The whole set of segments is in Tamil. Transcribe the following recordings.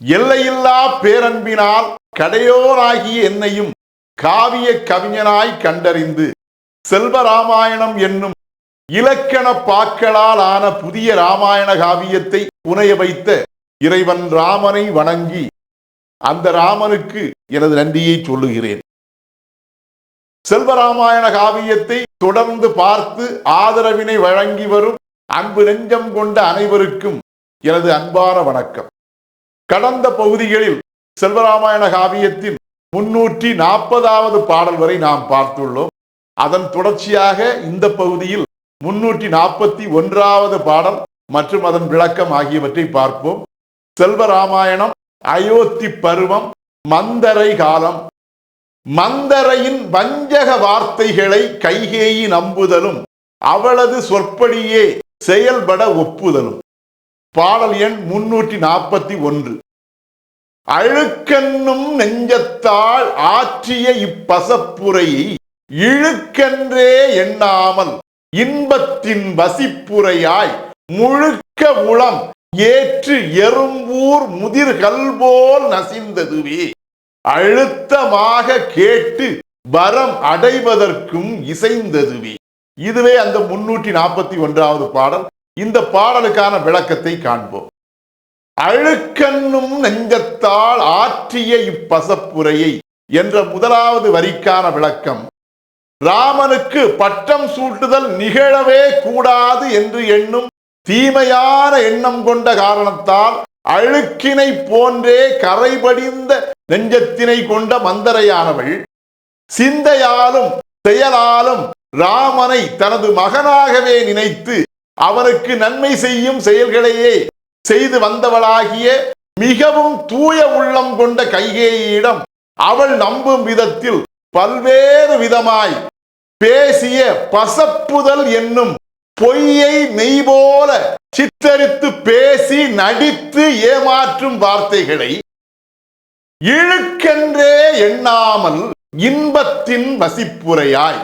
எல்லையில்லா பேரன்பினால் கடையோராகிய என்னையும் காவிய கவிஞனாய் கண்டறிந்து செல்வராமாயணம் என்னும் இலக்கண பாக்களால் ஆன புதிய ராமாயண காவியத்தை புனைய வைத்த இறைவன் ராமனை வணங்கி அந்த ராமனுக்கு எனது நன்றியை சொல்லுகிறேன். செல்வராமாயண காவியத்தை தொடர்ந்து பார்த்து ஆதரவினை வழங்கி வரும் அன்பு நெஞ்சம் கொண்ட அனைவருக்கும் எனது அன்பான வணக்கம். கடந்த பகுதிகளில் செல்வராமாயண காவியத்தின் முன்னூற்றி நாற்பதாவது பாடல் வரை நாம் பார்த்துள்ளோம். அதன் தொடர்ச்சியாக இந்த பகுதியில் முன்னூற்றி நாற்பத்தி ஒன்றாவது பாடல் மற்றும் அதன் விளக்கம் ஆகியவற்றை பார்ப்போம். செல்வராமாயணம் அயோத்தி பருவம் மந்தரை காலம். மந்தரையின் வஞ்சக வார்த்தைகளை கைகேயி நம்புதலும் அவளது சொற்படியே செயல்பட ஒப்புதலும். பாடல் எண் முன்னூற்றி நாற்பத்தி ஒன்று. அழுக்கென்னும் நெஞ்சத்தால் ஆற்றிய இப்பசப்புரையை இழுக்கென்றே எண்ணாமல் இன்பத்தின் வசிப்புரையாய் முழுக்க உளம் ஏற்று எறும்பூர் முதிர்கள் போல் நசிந்ததுவே. அழுத்தமாக கேட்டு வரம் அடைவதற்கும் இசைந்ததுவே. இதுவே அந்த முன்னூற்றி நாற்பத்தி ஒன்றாவது பாடல். இந்த பாடலுக்கான விளக்கத்தை காண்போம். அழுக்கண்ணும் நெஞ்சத்தால் ஆற்றிய இப்பசப்புரையை என்ற முதலாவது வரிக்கான விளக்கம் ராமனுக்கு பட்டம் சூட்டுதல் நிகழவே கூடாது என்று எண்ணும் தீமையான எண்ணம் கொண்ட காரணத்தால் அழுக்கினை போன்றே கரைபடிந்த நெஞ்சத்தினை கொண்ட மந்தரையானவள் சிந்தையாலும் செயலாலும் ராமனை தனது மகனாகவே நினைத்து அவனுக்கு நன்மை செய்யும் செயல்களையே செய்து வந்தவளாகிய மிகவும் தூய உள்ளம் கொண்ட கைகேயிடம் அவள் நம்பும் விதத்தில் பல்வேறு விதமாய் பேசிய பசப்புதல் என்னும் பொய்யை மெய் போல சித்தரித்து பேசி நடித்து ஏமாற்றும் வார்த்தைகளை இழுக்கென்றே எண்ணாமல் இன்பத்தின் வசிப்புரையாய்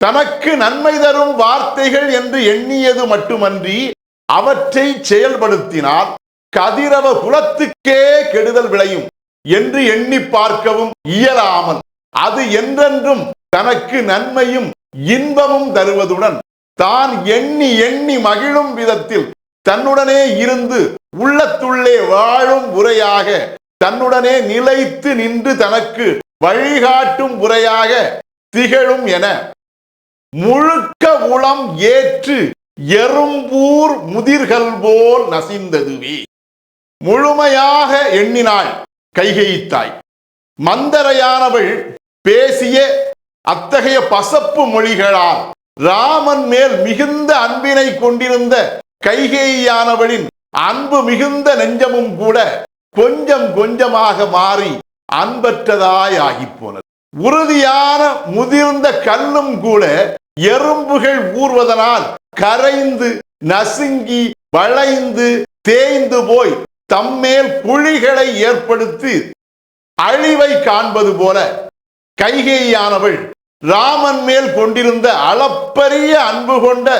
தனக்கு நன்மை தரும் வார்த்தைகள் என்று எண்ணியது மட்டுமன்றி அவற்றை செயல்படுத்தினால் கதிரவ குலத்துக்கே கெடுதல் விளையும் என்று எண்ணி பார்க்கவும் இயலாமல் அது என்றென்றும் தனக்கு நன்மையும் இன்பமும் தருவதுடன் தான் எண்ணி எண்ணி மகிழும் விதத்தில் தன்னுடனே இருந்து உள்ளத்துள்ளே வாழும் உரையாக தன்னுடனே நிலைத்து நின்று தனக்கு வழிகாட்டும் உரையாக திகழும் என முழுக்க உளம் ஏற்று எறும்பூர் முதிர்கள் போல் நசிந்ததுவே. முழுமையாக எண்ணினாள் கைகையித்தாய். மந்தரையானவள் பேசிய அத்தகைய பசப்பு மொழிகளால் ராமன் மேல் மிகுந்த அன்பினை கொண்டிருந்த கைகேயானவளின் அன்பு மிகுந்த நெஞ்சமும் கூட கொஞ்சம் கொஞ்சமாக மாறி அன்பற்றதாய் ஆகிப் போனது உறுதியான முதிர்ந்த கல்லும் கூட எறும்புகள் ஊர்வதனால் கரைந்து நசுங்கி வளைந்து தேய்ந்து போய் தம்மேல் குழிகளை ஏற்படுத்தி அழிவை காண்பது போல கைகேயானவள் ராமன் மேல் கொண்டிருந்த அளப்பரிய அன்பு கொண்ட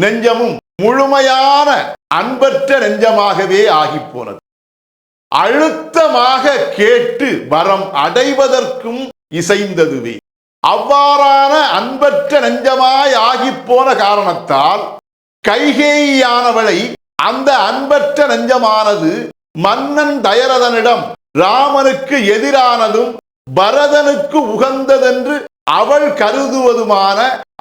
நெஞ்சமும் முழுமையான அன்பற்ற நெஞ்சமாகவே ஆகிப் போனது அழுத்தமாக கேட்டு வரம் அடைவதற்கும் இசைந்ததுவே. அவ்வாறான அன்பற்ற நெஞ்சமாய் ஆகிப் போன காரணத்தால் கைகேயானவளை அந்த அன்பற்ற நெஞ்சமானது மன்னன் தயரதனிடம் ராமனுக்கு எதிரானதும் பரதனுக்கு உகந்ததென்று அவள் கருதுவதுமான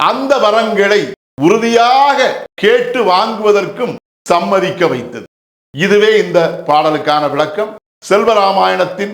அந்த வரங்களை உறுதியாக கேட்டு வாங்குவதற்கும் சம்மதிக்க வைத்தது. இதுவே இந்த பாடலுக்கான விளக்கம். செல்வராமாயணத்தின்